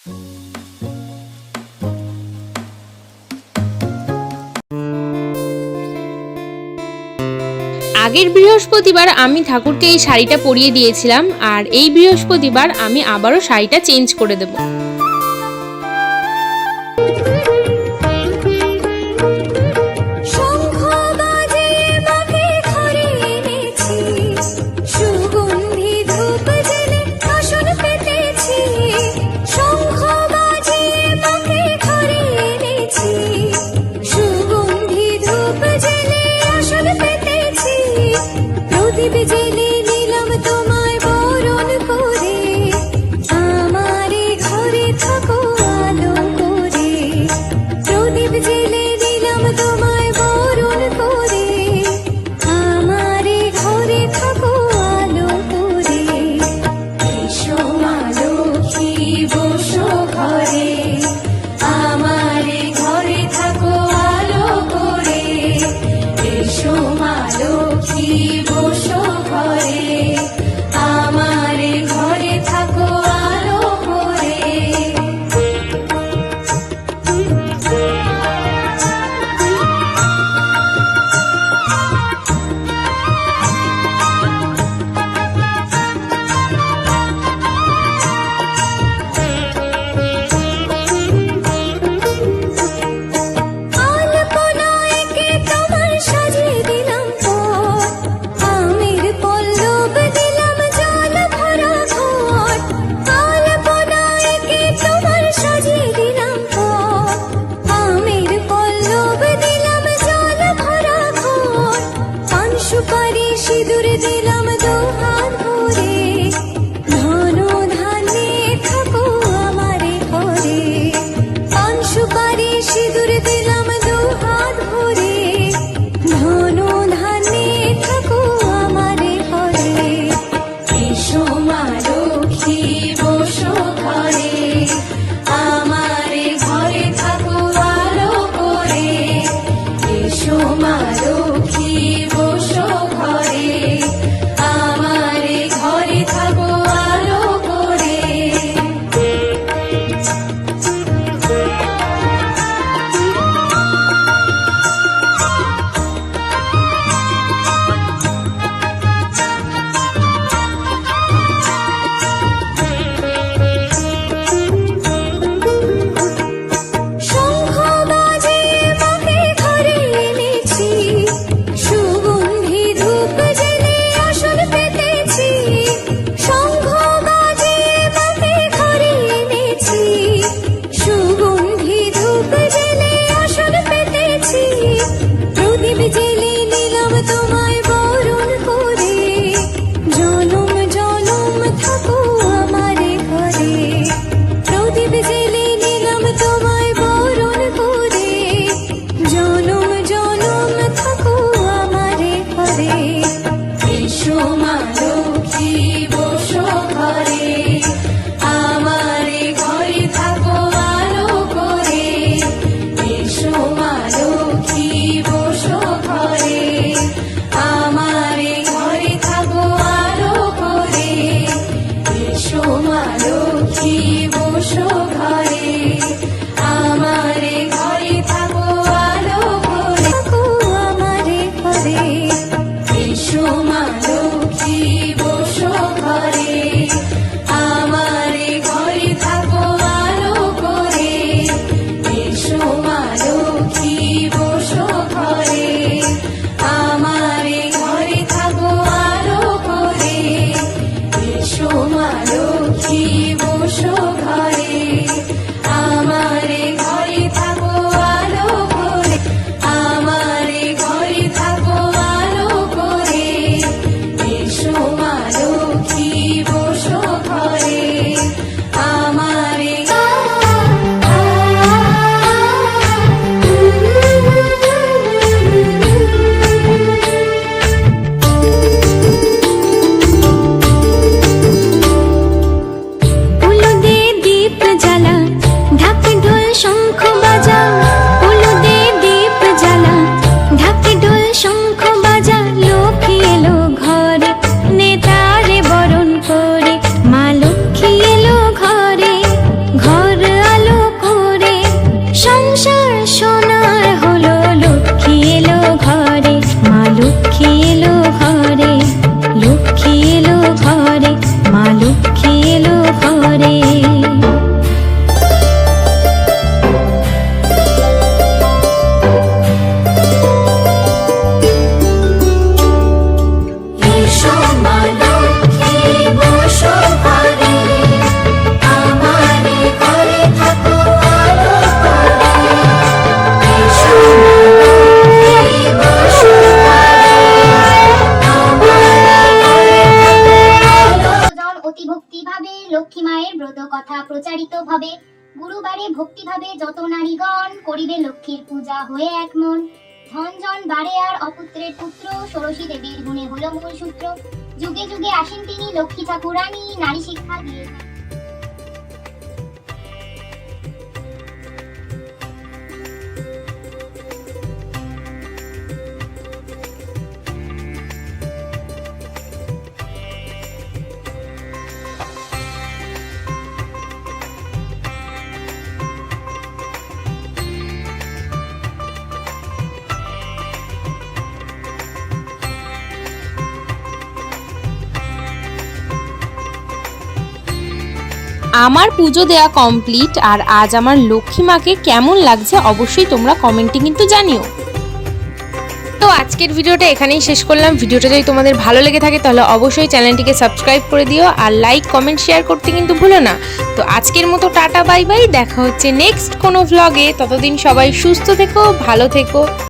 আগের বৃহস্পতিবার আমি ঠাকুরকে এই শাড়িটা পরিয়ে দিয়েছিলাম, আর এই বৃহস্পতিবার আমি আবারও শাড়িটা চেঞ্জ করে দেবো। দিবি ভক্তিভাবে যত নারীগণ করিবে লক্ষ্মীর পূজা হয়ে এক মন। ধন জন বারে আর অপুত্রের পুত্র, ষোড়শী দেবীর গুণে হল মূল সূত্র। যুগে যুগে আসেন তিনি লক্ষ্মী ঠাকুরানী, নারী শিক্ষা দিয়ে। আমার পুজো দেওয়া কমপ্লিট আর আজ আমার লক্ষ্মী মাকে কেমন লাগছে অবশ্যই তোমরা কমেন্টে কিন্তু জানিও। তো আজকের ভিডিওটা এখানেই শেষ করলাম। ভিডিওটা যদি তোমাদের ভালো লেগে থাকে তাহলে অবশ্যই চ্যানেলটিকে সাবস্ক্রাইব করে দিও আর লাইক কমেন্ট শেয়ার করতে কিন্তু ভুলো না। তো আজকের মতো টাটা বাই বাই দেখা হচ্ছে নেক্সট কোনো ভ্লগে ততদিন সবাই সুস্থ থেকো, ভালো থেকো।